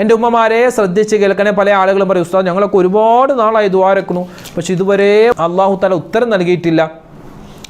എന്റെ ഉമ്മമാരെ ശ്രദ്ധിച്ച് കേൾക്കണേ. പല ആളുകളും പറയും ഉസ്താദ് ഞങ്ങളൊക്കെ ഒരുപാട് നാളായി ദ്വാരക്കുന്നു പക്ഷെ ഇതുവരെ അള്ളാഹു തല ഉത്തരം നൽകിയിട്ടില്ല.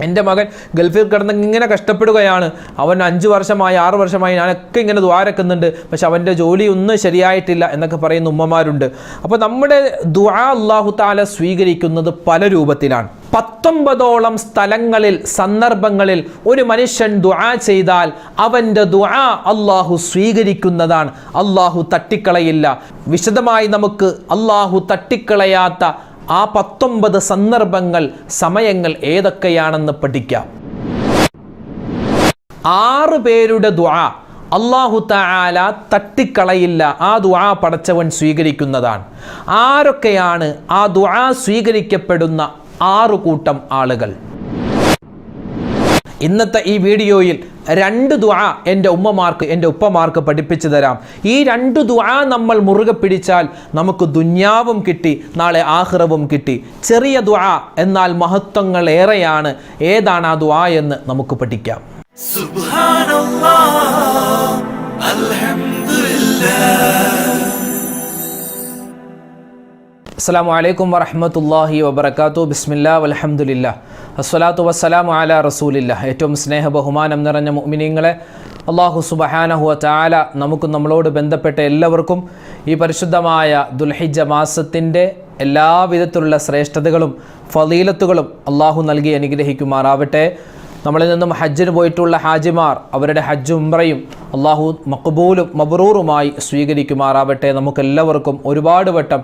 എന്റെ മകൻ ഗൾഫിൽ കിടന്ന് ഇങ്ങനെ കഷ്ടപ്പെടുകയാണ്. അവൻ അഞ്ച് വർഷമായി ആറ് വർഷമായി ഞാനൊക്കെ ഇങ്ങനെ ദ്വാരക്കുന്നുണ്ട് പക്ഷെ അവന്റെ ജോലി ഒന്നും ശരിയായിട്ടില്ല എന്നൊക്കെ പറയുന്ന ഉമ്മമാരുണ്ട്. അപ്പോൾ നമ്മുടെ ദ്വാ അള്ളാഹു താല സ്വീകരിക്കുന്നത് പല രൂപത്തിലാണ്. പത്തൊമ്പതോളം സ്ഥലങ്ങളിൽ സന്ദർഭങ്ങളിൽ ഒരു മനുഷ്യൻ ദുആ ചെയ്താൽ അവന്റെ ദുആ അള്ളാഹു സ്വീകരിക്കുന്നതാണ്. അള്ളാഹു തട്ടിക്കളയില്ല. വിശദമായി നമുക്ക് അള്ളാഹു തട്ടിക്കളയാത്ത ആ പത്തൊമ്പത് സന്ദർഭങ്ങൾ സമയങ്ങൾ ഏതൊക്കെയാണെന്ന് പഠിക്കാം. ആറ് പേരുടെ ദുആ അള്ളാഹു താല തട്ടിക്കളയില്ല ആ ദുആ പടച്ചവൻ സ്വീകരിക്കുന്നതാണ്. ആരൊക്കെയാണ് ആ ദുആ സ്വീകരിക്കപ്പെടുന്ന ആറു കൂട്ടം ആളുകൾ? ഇന്നത്തെ ഈ വീഡിയോയിൽ രണ്ട് ദുആ എന്റെ ഉമ്മമാർക്ക് എന്റെ ഉപ്പമാർക്ക് പഠിപ്പിച്ചു തരാം. ഈ രണ്ട് ദുആ നമ്മൾ മുറുകെ പിടിച്ചാൽ നമുക്ക് ദുന്യാവും കിട്ടി നാളെ ആഹ്റവും കിട്ടി. ചെറിയ ദുആ എന്നാൽ മഹത്വങ്ങൾ ഏറെയാണ്. ഏതാണ് ആ ദുആ എന്ന് നമുക്ക് പഠിക്കാം. അസ്സാം വലൈക്കും വറഹമത്തല്ലാഹി വാത്തു ബിസ്മില്ല വലഹമുല്ലാ അസ്സലാത്തു വസ്സലാമു അല റസൂലില്ല ഏറ്റവും സ്നേഹ ബഹുമാനം നിറഞ്ഞ മുഅ്മിനീങ്ങളെ അള്ളാഹു സുബഹാനഹുവ ചാല നമുക്ക് നമ്മളോട് ബന്ധപ്പെട്ട എല്ലാവർക്കും ഈ പരിശുദ്ധമായ ദുൽഹിജ മാസത്തിന്റെ എല്ലാവിധത്തിലുള്ള ശ്രേഷ്ഠതകളും ഫലീലത്തുകളും അള്ളാഹു നൽകി അനുഗ്രഹിക്കുമാറാവട്ടെ. നമ്മളിൽ നിന്നും ഹജ്ജിന് പോയിട്ടുള്ള ഹാജിമാർ അവരുടെ ഹജ്ജ് ഉംറയും അള്ളാഹു മക്ബൂലും മബറൂറുമായി സ്വീകരിക്കുമാറാവട്ടെ. നമുക്കെല്ലാവർക്കും ഒരുപാട് വട്ടം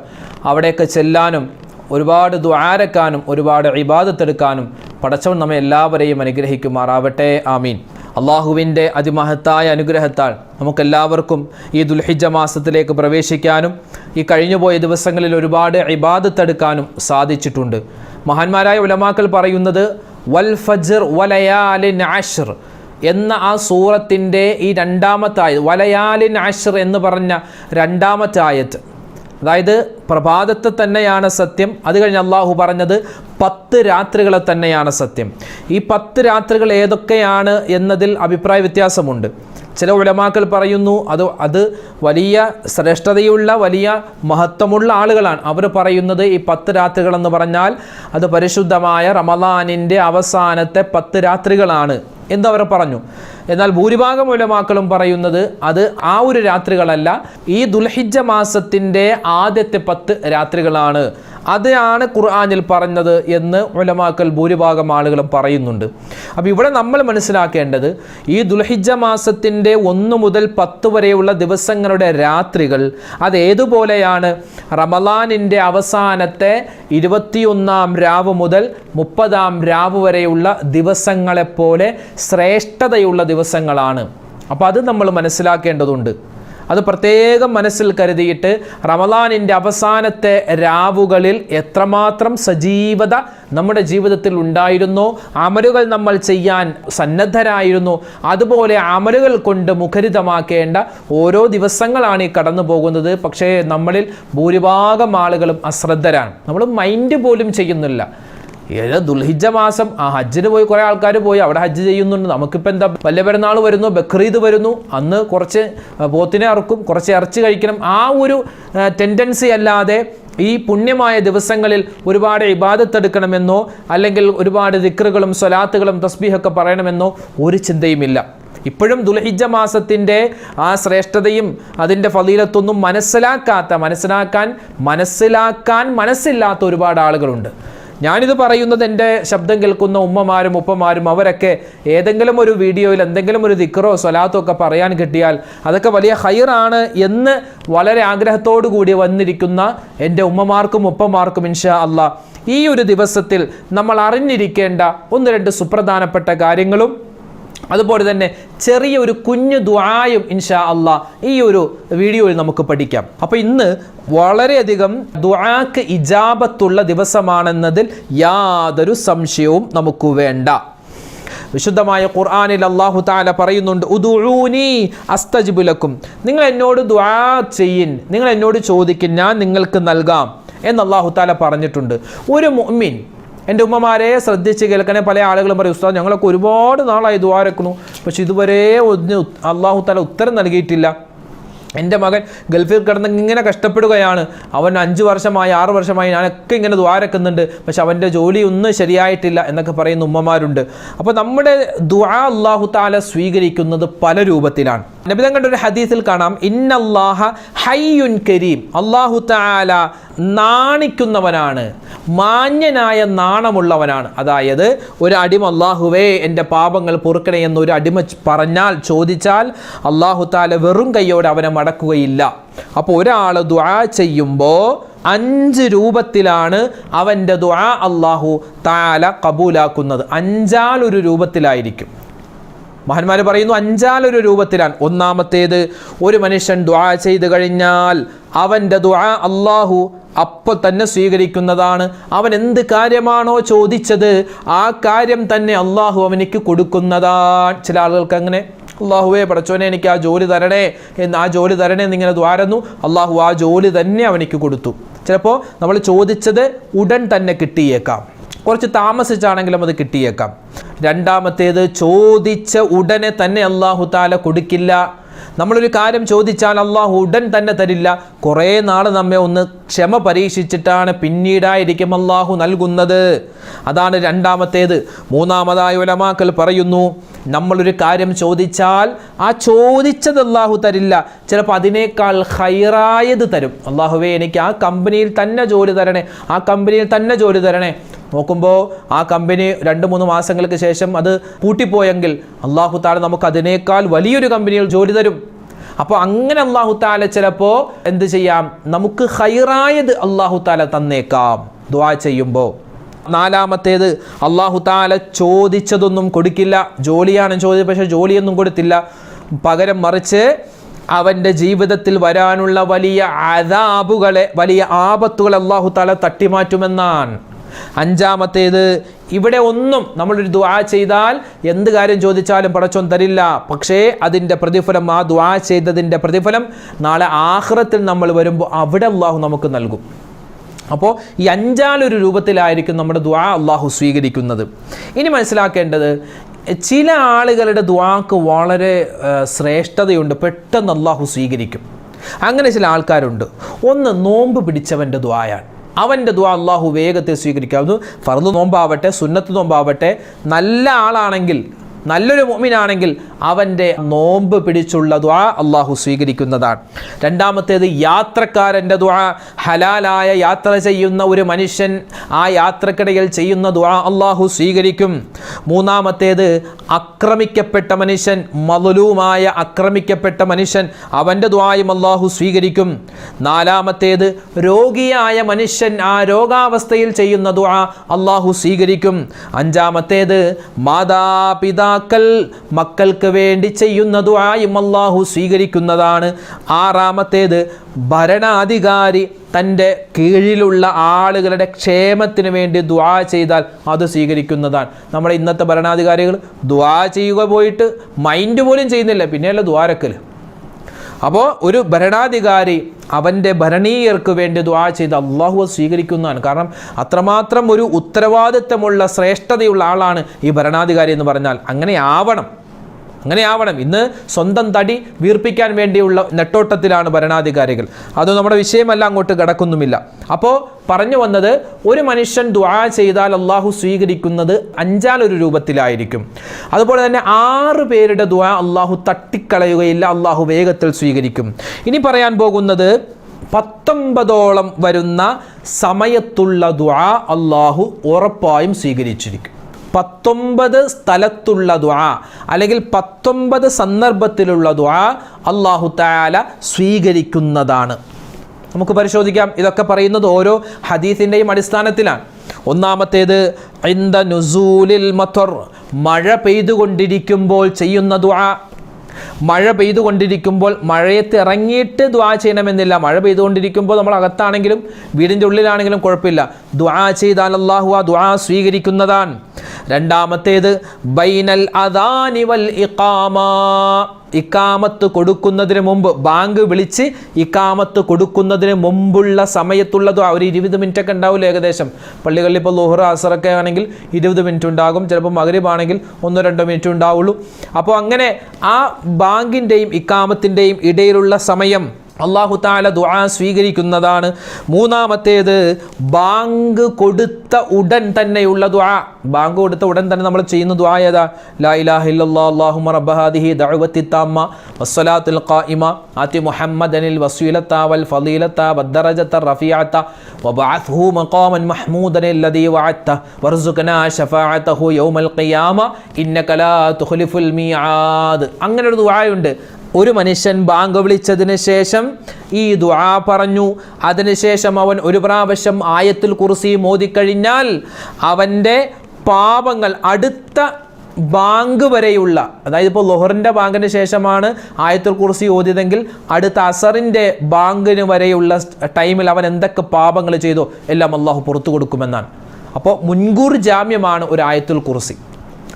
അവിടെയൊക്കെ ചെല്ലാനും ഒരുപാട് ദ്വാരക്കാനും ഒരുപാട് ഇബാദത്തെടുക്കാനും പടച്ചവൻ നമ്മെ എല്ലാവരെയും അനുഗ്രഹിക്കുമാറാവട്ടെ. ആമീൻ. അള്ളാഹുവിന്റെ അതിമഹത്തായ അനുഗ്രഹത്താൽ നമുക്കെല്ലാവർക്കും ഈ ദുൽഹിജ മാസത്തിലേക്ക് പ്രവേശിക്കാനും ഈ കഴിഞ്ഞുപോയ ദിവസങ്ങളിൽ ഒരുപാട് ഇബാദത്തെടുക്കാനും സാധിച്ചിട്ടുണ്ട്. മഹാന്മാരായ ഉലമാക്കൾ പറയുന്നത് വൽ ഫജർ വലയാലിൻ ആഷർ എന്ന ആ സൂറത്തിന്റെ ഈ രണ്ടാമത്തെ ആയത് വലയാലിൻ ആഷർ എന്ന് പറഞ്ഞ രണ്ടാമത്തെ ആയത്ത് അതായത് പ്രഭാതത്തെ തന്നെയാണ് സത്യം. അത് കഴിഞ്ഞ് അള്ളാഹു പറഞ്ഞത് പത്ത് രാത്രികളെ തന്നെയാണ് സത്യം. ഈ പത്ത് രാത്രികൾ ഏതൊക്കെയാണ് എന്നതിൽ അഭിപ്രായ വ്യത്യാസമുണ്ട്. ചില ഉലമാക്കൾ പറയുന്നു അത് അത് വലിയ ശ്രേഷ്ഠതയുള്ള വലിയ മഹത്വമുള്ള ആളുകളാണ്. അവർ പറയുന്നത് ഈ പത്ത് രാത്രികളെന്ന് പറഞ്ഞാൽ അത് പരിശുദ്ധമായ റമദാനിന്റെ അവസാനത്തെ പത്ത് രാത്രികളാണ്. എന്നവർ പറഞ്ഞു? എന്നാൽ ഭൂരിഭാഗം ഉലമാക്കളും പറയുന്നത് അത് ആ ഒരു രാത്രികളല്ല. ഈ ദുൽഹിജ മാസത്തിന്റെ ആദ്യത്തെ പത്ത് രാത്രികളാണ്. അതാണ് ഖുർആാനിൽ പറഞ്ഞത് എന്ന് ഉലമാക്കൽ ഭൂരിഭാഗം ആളുകളും പറയുന്നുണ്ട്. അപ്പോൾ ഇവിടെ നമ്മൾ മനസ്സിലാക്കേണ്ടത് ഈ ദുൽഹിജ മാസത്തിന്റെ ഒന്ന് മുതൽ പത്ത് വരെയുള്ള ദിവസങ്ങളുടെ രാത്രികൾ അത് ഏതുപോലെയാണ്? റമലാനിന്റെ അവസാനത്തെ ഇരുപത്തിയൊന്നാം രാവ് മുതൽ മുപ്പതാം രാവ് വരെയുള്ള ദിവസങ്ങളെപ്പോലെ ശ്രേഷ്ഠതയുള്ള ദിവസങ്ങളാണ്. അപ്പോൾ അത് നമ്മൾ മനസ്സിലാക്കേണ്ടതുണ്ട്. അത് പ്രത്യേകം മനസ്സിൽ കരുതിയിട്ട് റമദാനിന്റെ അവസാനത്തെ രാവുകളിൽ എത്രമാത്രം സജീവത നമ്മുടെ ജീവിതത്തിൽ ഉണ്ടായിരുന്നു അമലുകൾ നമ്മൾ ചെയ്യാൻ സന്നദ്ധരായിരുന്നു അതുപോലെ അമലുകൾ കൊണ്ട് മുഖരിതമാക്കേണ്ട ഓരോ ദിവസങ്ങളാണ് ഈ കടന്നു പോകുന്നത്. പക്ഷേ നമ്മളിൽ ഭൂരിഭാഗം ആളുകളും അശ്രദ്ധരാണ്. നമ്മൾ മൈൻഡ് പോലും ചെയ്യുന്നില്ല. ഏത് ദുൽഹിജ മാസം ആ ഹജ്ജിന് പോയി കുറേ ആൾക്കാർ പോയി അവിടെ ഹജ്ജ് ചെയ്യുന്നുണ്ട്. നമുക്കിപ്പോൾ എന്താ വലിയ പെരുന്നാൾ വരുന്നു ബക്രീദ് വരുന്നു. അന്ന് കുറച്ച് പോത്തിനെ അറുക്കും കുറച്ച് ഇറച്ചി കഴിക്കണം. ആ ഒരു ടെൻഡൻസി അല്ലാതെ ഈ പുണ്യമായ ദിവസങ്ങളിൽ ഒരുപാട് ഇബാദത്തെടുക്കണമെന്നോ അല്ലെങ്കിൽ ഒരുപാട് ദിക്റുകളും സ്വലാത്തുകളും തസ്ബീഹൊക്കെ പറയണമെന്നോ ഒരു ചിന്തയുമില്ല. ഇപ്പോഴും ദുൽഹിജ മാസത്തിന്റെ ആ ശ്രേഷ്ഠതയും അതിന്റെ ഫലീലത്തൊന്നും മനസ്സിലാക്കാത്ത മനസ്സിലാക്കാൻ മനസ്സിലാക്കാൻ മനസ്സില്ലാത്ത ഒരുപാട് ആളുകളുണ്ട്. ഞാനിത് പറയുന്നത് എന്റെ ശബ്ദം കേൾക്കുന്ന ഉമ്മമാരും ഉപ്പമാരും അവരൊക്കെ ഏതെങ്കിലും ഒരു വീഡിയോയിൽ എന്തെങ്കിലും ഒരു ദിക്കറോ സ്വലാത്തോ ഒക്കെ പറയാൻ കിട്ടിയാൽ അതൊക്കെ വലിയ ഹൈറാണ് എന്ന് വളരെ ആഗ്രഹത്തോടു കൂടി വന്നിരിക്കുന്ന എന്റെ ഉമ്മമാർക്കും ഉപ്പമാർക്കും ഇൻഷാ അല്ല ഈ ഒരു ദിവസത്തിൽ നമ്മൾ അറിഞ്ഞിരിക്കേണ്ട ഒന്ന് രണ്ട് സുപ്രധാനപ്പെട്ട കാര്യങ്ങളും അതുപോലെ തന്നെ ചെറിയ ഒരു കുഞ്ഞു ദ്വായും ഇൻഷാ അള്ളാ ഈ ഒരു വീഡിയോയിൽ നമുക്ക് പഠിക്കാം. അപ്പോൾ ഇന്ന് വളരെയധികം ദ്വാക്ക് ഇജാബത്തുള്ള ദിവസമാണെന്നതിൽ യാതൊരു സംശയവും നമുക്ക് വേണ്ട. വിശുദ്ധമായ ഖുർആാനിൽ അള്ളാഹു താല പറയുന്നുണ്ട് ഉദുഊനി അസ്തജിബുലക്കും നിങ്ങൾ എന്നോട് ദ്വാ ചെയ്യിൻ നിങ്ങൾ എന്നോട് ചോദിക്കും ഞാൻ നിങ്ങൾക്ക് നൽകാം എന്ന് അള്ളാഹു താല പറഞ്ഞിട്ടുണ്ട്. ഒരു മുഅ്മിൻ എന്റെ ഉമ്മമാരെ ശ്രദ്ധിച്ച് കേൾക്കണേ പല ആളുകളും പറയും ഉസ്താദ് ഞങ്ങളൊക്കെ ഒരുപാട് നാളായി ദ്വാരക്കുന്നു പക്ഷെ ഇതുവരെ ഒന്ന് അള്ളാഹു തല ഉത്തരം നൽകിയിട്ടില്ല. എന്റെ മകൻ ഗൾഫിൽ കിടന്ന് ഇങ്ങനെ കഷ്ടപ്പെടുകയാണ്. അവൻ അഞ്ച് വർഷമായി ആറ് വർഷമായി ഞാനൊക്കെ ഇങ്ങനെ ദ്വാരക്കുന്നുണ്ട് പക്ഷെ അവന്റെ ജോലി ഒന്നും ശരിയായിട്ടില്ല എന്നൊക്കെ പറയുന്ന ഉമ്മമാരുണ്ട്. അപ്പോൾ നമ്മുടെ ദ്വാ അള്ളാഹു താല സ്വീകരിക്കുന്നത് പല രൂപത്തിലാണ്. നബിതങ്ങളുടെ ഒരു ഹദീസിൽ കാണാം ഇന്നല്ലാഹ ഹയ്യുൻ കരീം. അള്ളാഹു താല നാണിക്കുന്നവനാണ് മാന്യനായ നാണമുള്ളവനാണ്. അതായത് ഒരു അടിമ അള്ളാഹുവേ എന്റെ പാപങ്ങൾ പൊറുക്കണേ എന്ന് ഒരു അടിമ പറഞ്ഞാൽ ചോദിച്ചാൽ അള്ളാഹു താല വെറും കൈയോടെ അവനെ മടക്കുകയില്ല. അപ്പോൾ ഒരാൾ ദുആ ചെയ്യുമ്പോൾ അഞ്ച് രൂപത്തിലാണ് അവന്റെ ദുആ അള്ളാഹു താല കബൂലാക്കുന്നത്. അഞ്ചാലൊരു രൂപത്തിലായിരിക്കും. മഹാന്മാർ പറയുന്നു അഞ്ചാലൊരു രൂപത്തിലാണ്. ഒന്നാമത്തേത് ഒരു മനുഷ്യൻ ദ്വാ ചെയ്തു കഴിഞ്ഞാൽ അവന്റെ ദ്വാ അള്ളാഹു അപ്പോൾ തന്നെ സ്വീകരിക്കുന്നതാണ്. അവൻ എന്ത് കാര്യമാണോ ചോദിച്ചത് ആ കാര്യം തന്നെ അള്ളാഹു അവനിക്ക് കൊടുക്കുന്നതാണ്. ചില ആളുകൾക്ക് അങ്ങനെ അള്ളാഹുവേ പടച്ചോനെ എനിക്ക് ആ ജോലി തരണേ എന്ന് ആ ജോലി തരണേ എന്നിങ്ങനെ ദ്വാരന്നു. അള്ളാഹു ആ ജോലി തന്നെ അവനിക്ക് കൊടുത്തു. ചിലപ്പോൾ നമ്മൾ ചോദിച്ചത് ഉടൻ തന്നെ കിട്ടിയേക്കാം. കുറച്ച് താമസിച്ചാണെങ്കിലും അത് കിട്ടിയേക്കാം. രണ്ടാമത്തേത് ചോദിച്ച ഉടനെ തന്നെ അള്ളാഹു താല കൊടുക്കില്ല. നമ്മളൊരു കാര്യം ചോദിച്ചാൽ അള്ളാഹു ഉടൻ തന്നെ തരില്ല. കുറേ നാൾ നമ്മെ ഒന്ന് ക്ഷമ പരീക്ഷിച്ചിട്ടാണ് പിന്നീടായിരിക്കും അള്ളാഹു നൽകുന്നത്. അതാണ് രണ്ടാമത്തേത്. മൂന്നാമതായ ഉലമാക്കൽ പറയുന്നു നമ്മളൊരു കാര്യം ചോദിച്ചാൽ ആ ചോദിച്ചത് അള്ളാഹു തരില്ല. ചിലപ്പോൾ അതിനേക്കാൾ ഹൈറായത് തരും. അള്ളാഹുവേ എനിക്ക് ആ കമ്പനിയിൽ തന്നെ ജോലി തരണേ ആ കമ്പനിയിൽ തന്നെ ജോലി തരണേ. നോക്കുമ്പോൾ ആ കമ്പനി രണ്ട് മൂന്ന് മാസങ്ങൾക്ക് ശേഷം അത് പൂട്ടിപ്പോയെങ്കിൽ അള്ളാഹു താല നമുക്ക് അതിനേക്കാൾ വലിയൊരു കമ്പനിയിൽ ജോലി തരും. അപ്പോൾ അങ്ങനെ അള്ളാഹു താല ചിലപ്പോൾ എന്ത് ചെയ്യാം? നമുക്ക് ഹൈറായത് അള്ളാഹു താല തന്നേക്കാം. ദ്വാ ചെയ്യുമ്പോൾ നാലാമത്തേത് അള്ളാഹു താല ചോദിച്ചതൊന്നും കൊടുക്കില്ല. ജോലിയാണ് ചോദിച്ചത് പക്ഷേ ജോലിയൊന്നും കൊടുത്തില്ല. പകരം മറിച്ച് അവന്റെ ജീവിതത്തിൽ വരാനുള്ള വലിയ അതാബുകളെ വലിയ ആപത്തുകൾ അള്ളാഹു താല തട്ടിമാറ്റുമെന്നാണ്. അഞ്ചാമത്തേത് ഇവിടെ ഒന്നും നമ്മളൊരു ദ്വാ ചെയ്താൽ എന്ത് കാര്യം ചോദിച്ചാലും പടച്ചോൻ തരില്ല. പക്ഷേ അതിന്റെ പ്രതിഫലം ആ ദ്വാ ചെയ്തതിന്റെ പ്രതിഫലം നാളെ ആഹ്റത്തിൽ നമ്മൾ വരുമ്പോൾ അവിടെ അള്ളാഹു നമുക്ക് നൽകും. അപ്പോൾ ഈ അഞ്ചാലൊരു രൂപത്തിലായിരിക്കും നമ്മുടെ ദ്വാ അള്ളാഹു സ്വീകരിക്കുന്നത്. ഇനി മനസ്സിലാക്കേണ്ടത് ചില ആളുകളുടെ ദ്വാക്ക് വളരെ ശ്രേഷ്ഠതയുണ്ട് പെട്ടെന്ന് അള്ളാഹു സ്വീകരിക്കും. അങ്ങനെ ചില ആൾക്കാരുണ്ട്. ഒന്ന് നോമ്പ് പിടിച്ചവന്റെ ദ്വായാണ് അവന്റെ ദ്വാ അള്ളാഹു വേഗത്തിൽ സ്വീകരിക്കാവുന്നു. ഫർദ് നോമ്പാവട്ടെ സുന്നത്ത് നോമ്പാവട്ടെ നല്ല ആളാണെങ്കിൽ നല്ലൊരു മുഅ്മിനാണെങ്കിൽ അവന്റെ നോമ്പ് പിടിച്ചുള്ള ദ്വാ അള്ളാഹു സ്വീകരിക്കുന്നതാണ്. രണ്ടാമത്തേത് യാത്രക്കാരന്റെ ദ്വാ ഹലാലായ യാത്ര ചെയ്യുന്ന ഒരു മനുഷ്യൻ ആ യാത്രക്കിടയിൽ ചെയ്യുന്ന ദ്വാ അള്ളാഹു സ്വീകരിക്കും. മൂന്നാമത്തേത് ആക്രമിക്കപ്പെട്ട മനുഷ്യൻ മതലൂമായ ആക്രമിക്കപ്പെട്ട മനുഷ്യൻ അവന്റെ ദ്വായും അള്ളാഹു സ്വീകരിക്കും. നാലാമത്തേത് രോഗിയായ മനുഷ്യൻ ആ രോഗാവസ്ഥയിൽ ചെയ്യുന്ന ദ്വാ അള്ളാഹു സ്വീകരിക്കും. അഞ്ചാമത്തേത് മാതാപിതാക്കൾ മക്കൾക്ക് വേണ്ടി ചെയ്യുന്ന ദുആയും അള്ളാഹു സ്വീകരിക്കുന്നതാണ്. ആറാമത്തേത് ഭരണാധികാരി തന്റെ കീഴിലുള്ള ആളുകളുടെ ക്ഷേമത്തിന് വേണ്ടി ദ്വാ ചെയ്താൽ അത് സ്വീകരിക്കുന്നതാണ്. നമ്മുടെ ഇന്നത്തെ ഭരണാധികാരികൾ ദ്വാ ചെയ്യുക പോയിട്ട് മൈൻഡ് പോലും ചെയ്യുന്നില്ല. പിന്നെയല്ല ദ്വാരക്കൽ അപ്പോൾ ഒരു ഭരണാധികാരി അവന്റെ ഭരണീയർക്ക് വേണ്ടി ദ്വാ ചെയ്ത് അള്ളാഹു സ്വീകരിക്കുന്നതാണ്. കാരണം അത്രമാത്രം ഒരു ഉത്തരവാദിത്തമുള്ള ശ്രേഷ്ഠതയുള്ള ആളാണ് ഈ ഭരണാധികാരി എന്ന് പറഞ്ഞാൽ. അങ്ങനെ ആവണം. അങ്ങനെ ആവണം ഇന്ന് സ്വന്തം തടി വീർപ്പിക്കാൻ വേണ്ടിയുള്ള നെട്ടോട്ടത്തിലാണ് ഭരണാധികാരികൾ. അത് നമ്മുടെ വിഷയമല്ല അങ്ങോട്ട് കിടക്കുന്നുമില്ല. അപ്പോൾ പറഞ്ഞു വന്നത് ഒരു മനുഷ്യൻ ദ്വാ ചെയ്താൽ അള്ളാഹു സ്വീകരിക്കുന്നത് അഞ്ചാലൊരു രൂപത്തിലായിരിക്കും. അതുപോലെ തന്നെ ആറ് പേരുടെ ദ്വാ അള്ളാഹു തട്ടിക്കളയുകയില്ല അള്ളാഹു വേഗത്തിൽ സ്വീകരിക്കും. ഇനി പറയാൻ പോകുന്നത് പത്തൊമ്പതോളം വരുന്ന സമയത്തുള്ള ദ്വാ അള്ളാഹു ഉറപ്പായും സ്വീകരിച്ചിരിക്കും. പത്തൊമ്പത് സ്ഥലത്തുള്ള ദുആ അല്ലെങ്കിൽ പത്തൊമ്പത് സന്ദർഭത്തിലുള്ള ദുആ അള്ളാഹു താല സ്വീകരിക്കുന്നതാണ്. നമുക്ക് പരിശോധിക്കാം. ഇതൊക്കെ പറയുന്നത് ഓരോ ഹദീസിന്റെയും അടിസ്ഥാനത്തിലാണ്. ഒന്നാമത്തേത് ഇന്ദ നുസൂലിൽ മത്വർ മഴ പെയ്തുകൊണ്ടിരിക്കുമ്പോൾ ചെയ്യുന്ന ദുആ. മഴ പെയ്തുകൊണ്ടിരിക്കുമ്പോൾ മഴയത്ത് ഇറങ്ങിയിട്ട് ദ്വാ ചെയ്യണമെന്നില്ല. മഴ പെയ്തുകൊണ്ടിരിക്കുമ്പോൾ നമ്മൾ അകത്താണെങ്കിലും വീടിന്റെ ഉള്ളിലാണെങ്കിലും കുഴപ്പമില്ല. ദ്വാ ചെയ്താൽ അള്ളാഹു ആ ദ്വാ സ്വീകരിക്കുന്നതാണ്. രണ്ടാമത്തേത് ബൈനൽ അദാനി വൽ ഇഖാമ. ഇക്കാമത്ത് കൊടുക്കുന്നതിന് മുമ്പ് ബാങ്ക് വിളിച്ച് ഇക്കാമത്ത് കൊടുക്കുന്നതിന് മുമ്പുള്ള സമയത്തുള്ളതോ ഒരു ഇരുപത് മിനിറ്റ് ഒക്കെ ഉണ്ടാവില്ല ഏകദേശം? പള്ളികളിൽ ഇപ്പോൾ ലോഹർ അസറൊക്കെ ആണെങ്കിൽ ഇരുപത് മിനിറ്റ് ഉണ്ടാകും. ചിലപ്പോൾ മകരീബ് ആണെങ്കിൽ ഒന്നോ രണ്ടോ മിനിറ്റ് ഉണ്ടാവുള്ളൂ. അപ്പോൾ അങ്ങനെ ആ ബാങ്കിന്റെയും ഇക്കാമത്തിന്റെയും ഇടയിലുള്ള സമയം അള്ളാഹു താല ദുആ സ്വീകരിക്കുന്നതാണ്. മൂന്നാമത്തേത് ബാങ്ക് കൊടുത്ത ഉടൻ തന്നെയുള്ള ദുആ. ബാങ്ക് കൊടുത്ത ഉടൻ തന്നെ നമ്മൾ ചെയ്യുന്ന ദുആ ഏതാ? ലാ ഇലാഹ ഇല്ലല്ലാഹ് അല്ലാഹുമ്മ റബ്ബ ഹാദിഹി ദഅവത്തി തമ്മ വസ്സലാത്തുൽ ഖായിമ ആതി മുഹമ്മദനിൽ വസീലത വൽ ഫളീലത വദ്ദറജത റഫീഅത വബഅഥുഹു മഖാമൻ മഹ്മൂദൻ ലദീ വഅത്ത വർസുഖനാ ശഫാഅതഹു യൗമൽ ഖിയാമ ഇന്നകലാ തുഖ്ലിഫുൽ മീആദ്. അങ്ങനെ ഒരു ദുആയുണ്ട്. ഒരു മനുഷ്യൻ ബാങ്ക് വിളിച്ചതിന് ശേഷം ഈ ദുആ പറഞ്ഞു. അതിനുശേഷം അവൻ ഒരു പ്രാവശ്യം ആയത്തിൽ കുറിസി മോദിക്കഴിഞ്ഞാൽ അവന്റെ പാപങ്ങൾ അടുത്ത ബാങ്ക് വരെയുള്ള അതായത് ഇപ്പോൾ ലൊഹറിന്റെ ബാങ്കിന് ശേഷമാണ് ആയത്തുൽ കുറിസി ഓതിയതെങ്കിൽ അടുത്ത അസറിന്റെ ബാങ്കിന് വരെയുള്ള ടൈമിൽ അവൻ എന്തൊക്കെ പാപങ്ങൾ ചെയ്തോ എല്ലാം അള്ളാഹു പുറത്തു കൊടുക്കുമെന്നാണ്. അപ്പോൾ മുൻകൂർ ജാമ്യമാണ് ഒരു ആയത്തുൽ കുർസി.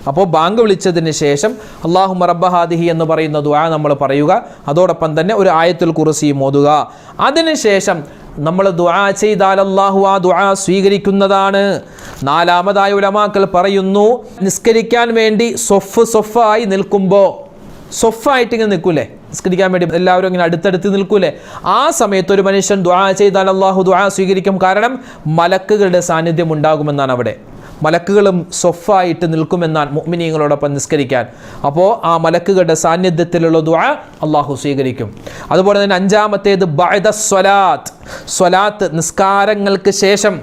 അപ്പോൾ ബാങ്ക് വിളിച്ചതിന് ശേഷം അള്ളാഹു മറബഹാദിഹി എന്ന് പറയുന്ന ദുആ നമ്മൾ പറയുക. അതോടൊപ്പം തന്നെ ഒരു ആയത്തുൽ കുർസിയും ഓതുക. അതിനുശേഷം നമ്മൾ ദുആ ചെയ്താൽ അള്ളാഹു ആ ദുആ സ്വീകരിക്കുന്നതാണ്. നാലാമതായ ഉലമാക്കൾ പറയുന്നു നിസ്കരിക്കാൻ വേണ്ടി സൊഫ് സൊഫായി നിൽക്കുമ്പോൾ സൊഫായിട്ട് ഇങ്ങനെ നിൽക്കൂലേ? നിസ്കരിക്കാൻ വേണ്ടി എല്ലാവരും ഇങ്ങനെ അടുത്തടുത്ത് നിൽക്കൂലേ? ആ സമയത്ത് ഒരു മനുഷ്യൻ ദുആ ചെയ്താൽ അള്ളാഹു ദുആ സ്വീകരിക്കും. കാരണം മലക്കുകളുടെ സാന്നിധ്യം ഉണ്ടാകുമെന്നാണ് അവിടെ. മലക്കുകളും സൊഫായിട്ട് നിൽക്കുമെന്നാണ് മുഅ്മിനീങ്ങളോടൊപ്പം നിസ്കരിക്കാൻ. അപ്പോൾ ആ മലക്കുകളുടെ സാന്നിധ്യത്തിലുള്ള ദുആ അള്ളാഹു സ്വീകരിക്കും. അതുപോലെ തന്നെ അഞ്ചാമത്തേത് ബഅദ സ്വലാത്ത്. സ്വലാത്ത് നിസ്കാരങ്ങൾക്ക് ശേഷം.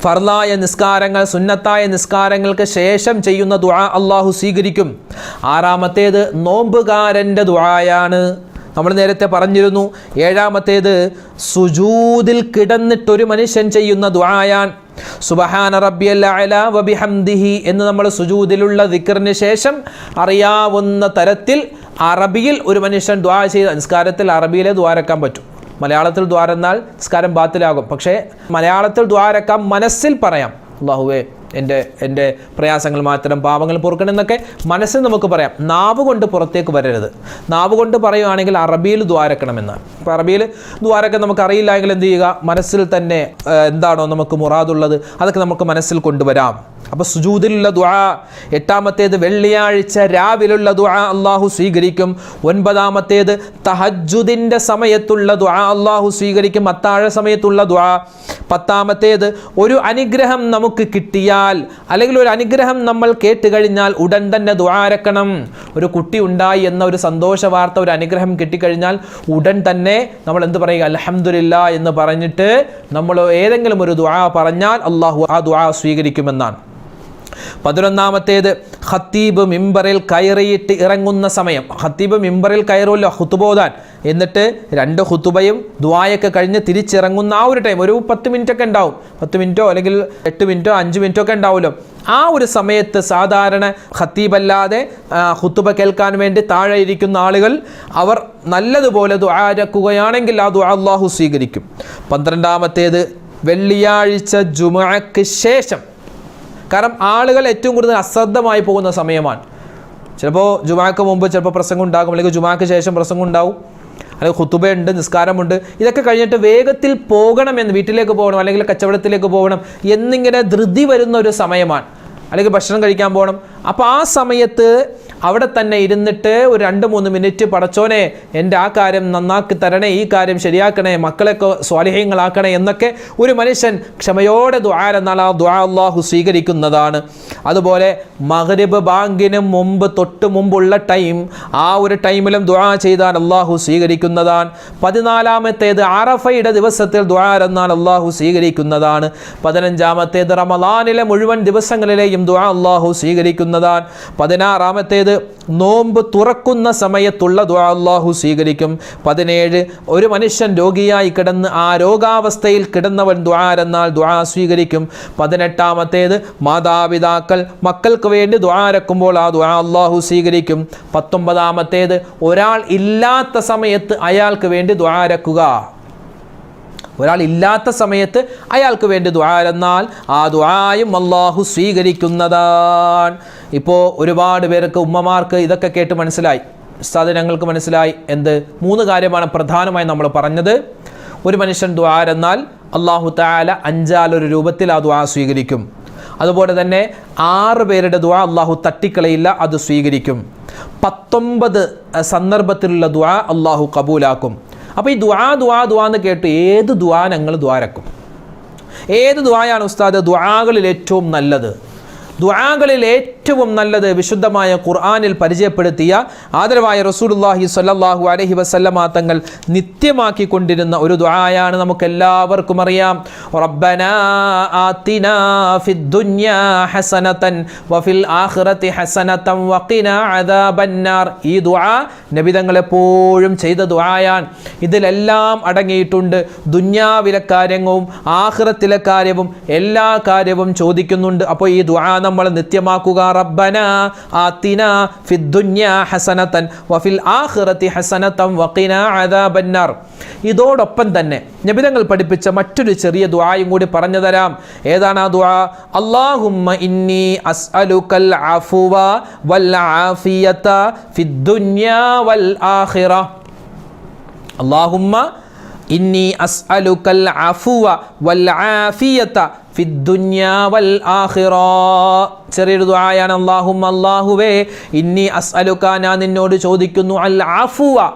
ഫർലായ നിസ്കാരങ്ങൾ സുന്നത്തായ നിസ്കാരങ്ങൾക്ക് ശേഷം ചെയ്യുന്ന ദുആ അള്ളാഹു സ്വീകരിക്കും. ആറാമത്തേത് നോമ്പുകാരന്റെ ദുആയാണ്. നമ്മൾ നേരത്തെ പറഞ്ഞിരുന്നു ഏഴാമത്തേത് സുജൂതിൽ കിടന്നിട്ടൊരു മനുഷ്യൻ ചെയ്യുന്ന ദുആയാൻ സുബഹാന റബ്ബിയൽ അഅല വബിഹംദിഹി എന്ന് നമ്മൾ സുജൂദിലുള്ള ദിക്കറിന് ശേഷം അറിയാവുന്ന തരത്തിൽ അറബിയിൽ ഒരു മനുഷ്യൻ ദ്വാ ചെയ്ത നിസ്കാരത്തിൽ അറബിയിലെ ദ്വാരക്കാൻ പറ്റും. മലയാളത്തിൽ ദ്വാരെന്നാൽ നിസ്കാരം ബാത്തിലാകും. പക്ഷേ മലയാളത്തിൽ ദ്വാരക്കാം മനസ്സിൽ പറയാം. അള്ളാഹുവേ എന്റെ എന്റെ പ്രയാസങ്ങൾ മാത്രം പാപങ്ങൾ പൊറുക്കണം എന്നൊക്കെ മനസ്സിൽ നമുക്ക് പറയാം. നാവ് കൊണ്ട് പുറത്തേക്ക് വരരുത്. നാവ് കൊണ്ട് പറയുകയാണെങ്കിൽ അറബിയിൽ ദ്വാരക്കണമെന്ന്. അപ്പോൾ അറബിയിൽ ദ്വാരക്കം നമുക്ക് അറിയില്ല എങ്കിൽ എന്ത് ചെയ്യുക? മനസ്സിൽ തന്നെ എന്താണോ നമുക്ക് മുറാദുള്ളത്? അതൊക്കെ നമുക്ക് മനസ്സിൽ കൊണ്ടുവരാം. അപ്പോൾ സുജൂദിലുള്ള ദുആ എട്ടാമത്തേത് വെള്ളിയാഴ്ച രാവിലുള്ള ദുആ അള്ളാഹു സ്വീകരിക്കും. ഒൻപതാമത്തേത് തഹജുദിന്റെ സമയത്തുള്ള ദുആ അള്ളാഹു സ്വീകരിക്കും. അത്താഴ സമയത്തുള്ള ദുആ. പത്താമത്തേത് ഒരു അനുഗ്രഹം നമുക്ക് കിട്ടിയാൽ അല്ലെങ്കിൽ ഒരു അനുഗ്രഹം നമ്മൾ കേട്ട് കഴിഞ്ഞാൽ ഉടൻ തന്നെ ദുആരക്കണം ഒരു കുട്ടി ഉണ്ടായി എന്ന ഒരു സന്തോഷ വാർത്ത ഒരു അനുഗ്രഹം കിട്ടിക്കഴിഞ്ഞാൽ ഉടൻ തന്നെ നമ്മൾ എന്ത് പറയുക? അൽഹംദുലില്ലാ എന്ന് പറഞ്ഞിട്ട് നമ്മൾ ഏതെങ്കിലും ഒരു ദുആ പറഞ്ഞാൽ അള്ളാഹു ആ ദുആ സ്വീകരിക്കുമെന്നാണ്. പതിനൊന്നാമത്തേത് ഹത്തീബ് മിമ്പറിൽ കയറിയിട്ട് ഇറങ്ങുന്ന സമയം. ഹത്തീബ് മിമ്പറിൽ കയറുമല്ലോ ഹുത്തുബോധാൻ എന്നിട്ട് രണ്ട് ഹുത്തുബയും ദ്വായൊക്കെ കഴിഞ്ഞ് തിരിച്ചിറങ്ങുന്ന ആ ഒരു ടൈം ഒരു പത്ത് മിനിറ്റ് ഒക്കെ ഉണ്ടാവും. പത്ത് മിനിറ്റോ അല്ലെങ്കിൽ എട്ട് മിനിറ്റോ അഞ്ച് മിനിറ്റോ ഒക്കെ ഉണ്ടാവുമല്ലോ. ആ ഒരു സമയത്ത് സാധാരണ ഹത്തീബല്ലാതെ ഹുത്തുബ കേൾക്കാൻ വേണ്ടി താഴെ ഇരിക്കുന്ന ആളുകൾ അവർ നല്ലതുപോലെ ദുആരക്കുകയാണെങ്കിൽ ആ ദുആ അള്ളാഹു സ്വീകരിക്കും. പന്ത്രണ്ടാമത്തേത് വെള്ളിയാഴ്ച ജുമാക്ക് ശേഷം. കാരണം ആളുകൾ ഏറ്റവും കൂടുതൽ അശ്രദ്ധമായി പോകുന്ന സമയമാണ്. ചിലപ്പോൾ ജുമാക്ക് മുമ്പ് ചിലപ്പോൾ പ്രസംഗം ഉണ്ടാകും അല്ലെങ്കിൽ ജുമാക്ക് ശേഷം പ്രസംഗം ഉണ്ടാവും. അല്ലെങ്കിൽ ഹുത്തുബയുണ്ട് നിസ്കാരമുണ്ട്. ഇതൊക്കെ കഴിഞ്ഞിട്ട് വേഗത്തിൽ പോകണമെന്ന് വീട്ടിലേക്ക് പോകണം അല്ലെങ്കിൽ കച്ചവടത്തിലേക്ക് പോകണം എന്നിങ്ങനെ ധൃതി വരുന്ന ഒരു സമയമാണ്. അല്ലെങ്കിൽ ഭക്ഷണം കഴിക്കാൻ പോകണം. അപ്പോൾ ആ സമയത്ത് അവിടെ തന്നെ ഇരുന്നിട്ട് ഒരു രണ്ട് മൂന്ന് മിനിറ്റ് പടച്ചോനെ എന്റെ ആ കാര്യം നന്നാക്കി തരണേ ഈ കാര്യം ശരിയാക്കണേ മക്കളെയൊക്കെ സ്വാലിഹ്യങ്ങളാക്കണേ എന്നൊക്കെ ഒരു മനുഷ്യൻ ക്ഷമയോടെ ദ്വാരെന്നാൽ ആ ദ്വാ അള്ളാഹു സ്വീകരിക്കുന്നതാണ്. അതുപോലെ മഹരിബ് ബാങ്കിന് മുമ്പ് തൊട്ട് മുമ്പുള്ള ടൈം ആ ഒരു ടൈമിലും ദ്വാ ചെയ്താൽ അള്ളാഹു സ്വീകരിക്കുന്നതാണ്. പതിനാലാമത്തേത് അറഫയുടെ ദിവസത്തിൽ ദ്വാരെന്നാൽ അള്ളാഹു സ്വീകരിക്കുന്നതാണ്. പതിനഞ്ചാമത്തേത് റമലാനിലെ മുഴുവൻ ദിവസങ്ങളിലെയും ദ്വാ അള്ളാഹു സ്വീകരിക്കുന്നതാണ്. പതിനാറാമത്തേത് നോമ്പ് തുറക്കുന്ന സമയത്തുള്ള ദ്വാ അള്ളാഹു സ്വീകരിക്കും. പതിനേഴ് ഒരു മനുഷ്യൻ രോഗിയായി കിടന്ന് ആ രോഗാവസ്ഥയിൽ കിടന്നവൻ ദ്വാരെന്നാൽ ദ്വാ സ്വീകരിക്കും. പതിനെട്ടാമത്തേത് മാതാപിതാക്കൾ മക്കൾക്ക് വേണ്ടി ദ്വാരക്കുമ്പോൾ ആ ദ്വാ അള്ളാഹു സ്വീകരിക്കും. പത്തൊമ്പതാമത്തേത് ഒരാൾ ഇല്ലാത്ത സമയത്ത് അയാൾക്ക് വേണ്ടി ദ്വാരക്കുക ഒരാൾ ഇല്ലാത്ത സമയത്ത് അയാൾക്ക് വേണ്ടി ദ്വാരെന്നാൽ ആ ദ്വായും അള്ളാഹു സ്വീകരിക്കുന്നതാണ്. ഇപ്പോൾ ഒരുപാട് പേർക്ക് ഉമ്മമാർക്ക് ഇതൊക്കെ കേട്ട് മനസ്സിലായി. ഉസ്താദ് ഞങ്ങൾക്ക് മനസ്സിലായി എന്ത്? മൂന്ന് കാര്യമാണ് പ്രധാനമായി നമ്മൾ പറഞ്ഞത്. ഒരു മനുഷ്യൻ ദ്വാരെന്നാൽ അള്ളാഹു താല അഞ്ചാലൊരു രൂപത്തിൽ ആ ദ്വാ സ്വീകരിക്കും. അതുപോലെ തന്നെ ആറ് പേരുടെ ദ്വാ അള്ളാഹു തട്ടിക്കളയില്ല അത് സ്വീകരിക്കും. പത്തൊമ്പത് സന്ദർഭത്തിലുള്ള ദ്വാ അള്ളാഹു കബൂലാക്കും. അപ്പോൾ ഈ ദ്വാ ദ്വാ ദ്വാ എന്ന് കേട്ട് ഏത് ദ്വാ ഞങ്ങൾ ദ്വാരക്കും ഏത് ദ്വായാണ് ഉസ്താദ് ദ്വാകളിൽ ഏറ്റവും നല്ലത്? ദ്വാകളിൽ ഏറ്റവും നല്ലത് വിശുദ്ധമായ ഖുർആനിൽ പരിചയപ്പെടുത്തിയ ആദരവായ റസൂലുള്ളാഹി സ്വല്ലല്ലാഹു അലൈഹി വസല്ലമ തങ്ങൾ നിത്യമാക്കിക്കൊണ്ടിരുന്ന ഒരു ദുആയാണ് നമുക്ക് എല്ലാവർക്കും അറിയാം. റബ്ബനാ ആതിനാ ഫിദ് ദുനിയാ ഹസനതൻ വഫിൽ ആഖിറതി ഹസനതൻ വഖിനാ അദാബന്നാർ. ഈ ദുആ നബി തങ്ങൾ എപ്പോഴും ചെയ്ത ദുആയാണ്. ഇതിലെല്ലാം അടങ്ങിയിട്ടുണ്ട്. ദുന്യാവിലെ കാര്യങ്ങളും ആഖിറത്തിലെ കാര്യവും എല്ലാ കാര്യവും ചോദിക്കുന്നുണ്ട്. അപ്പോൾ ഈ ദുആ നമ്മൾ നിത്യമാക്കുക റബ്ബന ആത്തിന ഫിദ്ദുന്യ ഹസനതൻ വഫിൽ ആഖിറതി ഹസനതൻ വഖിനാ അദാബന്നാർ. ഇതോടൊപ്പം തന്നെ നബിതങ്ങൾ പഠിപ്പിച്ച മറ്റൊരു ചെറിയ ദുആയും കൂടി പറഞ്ഞു തരാം. ഏതാണ് ആ ദുആ? അല്ലാഹുമ്മ ഇന്നി അസ്അലുക്കൽ അഫുവ വൽ ആഫിയത ഫിദ് ദുനിയാ വൽ ആഖിറ. അല്ലാഹുമ്മ ഇന്നി അസ്അലുക്കൽ അഫുവ വൽ ആഫിയത ഫിദ് ദുനിയാ വൽ ആഖിറ. ചെറിയൊരു ദുആയാണ്. അള്ളാഹും അല്ലാഹുവേ ഇന്നി അസ്അലുക്ക ഞാൻ നിന്നോട് ചോദിക്കുന്നു അൽ ആഫുവ.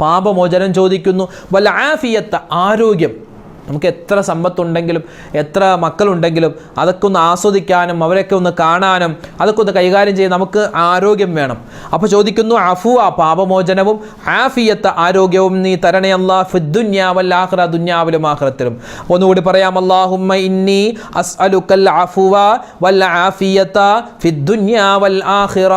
പാപമോചനം ചോദിക്കുന്നു. വൽ ആഫിയത്ത് ആരോഗ്യം. നമുക്ക് എത്ര സമ്പത്തുണ്ടെങ്കിലും എത്ര മക്കളുണ്ടെങ്കിലും അതൊക്കെ ഒന്ന് ആസ്വദിക്കാനും അവരൊക്കെ ഒന്ന് കാണാനും അതൊക്കെ ഒന്ന് കൈകാര്യം ചെയ്യാൻ നമുക്ക് ആരോഗ്യം വേണം. അപ്പോൾ ചോദിക്കുന്നു അഫു ആ പാപമോചനവും ആഫിയത്ത് ആരോഗ്യവും നീ തരണേ അല്ലാ ഫിദ്ദുന്യാവൽ ആഖിറ ദുന്യാവിലും ആഖിറത്തിലും. ഒന്നുകൂടി പറയാം അല്ലാഹുമ്മ ഇന്നി അസ്അലുക്കൽ അഫുവ വൽ ആഫിയത്ത ഫിദ്ദുന്യാ വൽ ആഖിറ.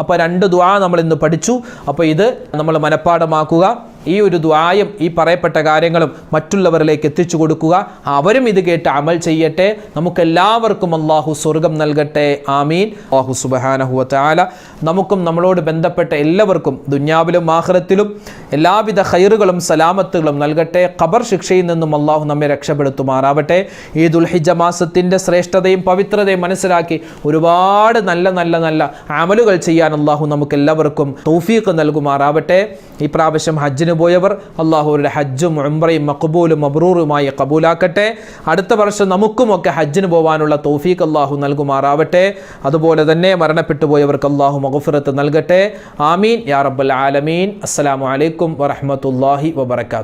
അപ്പോൾ രണ്ട് ദുആ നമ്മൾ ഇന്ന് പഠിച്ചു. അപ്പോൾ ഇത് നമ്മൾ മനഃപ്പാടമാക്കുക ഈ ഒരു ദ്വായം ഈ പറയപ്പെട്ട കാര്യങ്ങളും മറ്റുള്ളവരിലേക്ക് എത്തിച്ചു കൊടുക്കുക. അവരും ഇത് കേട്ട് അമൽ ചെയ്യട്ടെ. നമുക്കെല്ലാവർക്കും അള്ളാഹു സ്വർഗം നൽകട്ടെ. ആമീൻ. അള്ളാഹു സുബഹാനഹുവ താല നമുക്കും നമ്മളോട് ബന്ധപ്പെട്ട എല്ലാവർക്കും ദുന്യാവിലും ആഹ്റത്തിലും എല്ലാവിധ ഹൈറുകളും സലാമത്തുകളും നൽകട്ടെ. ഖബർ ശിക്ഷയിൽ നിന്നും അള്ളാഹു നമ്മെ രക്ഷപ്പെടുത്തുമാറാവട്ടെ. ഈ ദുൽഹിജ മാസത്തിന്റെ ശ്രേഷ്ഠതയും പവിത്രതയും മനസ്സിലാക്കി ഒരുപാട് നല്ല നല്ല നല്ല അമലുകൾ ചെയ്യാൻ അള്ളാഹു നമുക്കെല്ലാവർക്കും തൗഫീഖ് നൽകുമാറാവട്ടെ. ഈ പ്രാവശ്യം ഹജ്ജിന് പോയവർ അള്ളാഹുവരുടെ ഹജ്ജും ഉംറയും മക്ബൂലും മബ്രൂറുമായി കബൂലാക്കട്ടെ. അടുത്ത വർഷം നമുക്കുമൊക്കെ ഹജ്ജിന് പോകാനുള്ള തൗഫീഖ് അള്ളാഹു നൽകുമാറാവട്ടെ. അതുപോലെ തന്നെ മരണപ്പെട്ടു പോയവർക്ക് അള്ളാഹു മഗഫിറത്ത് നൽകട്ടെ. ആമീൻ. യാ റബ്ബൽ ആലമീൻ. അസ്സലാമു അലൈക്കും വറഹ്മത്തുള്ളാഹി വബറകാതുഹു.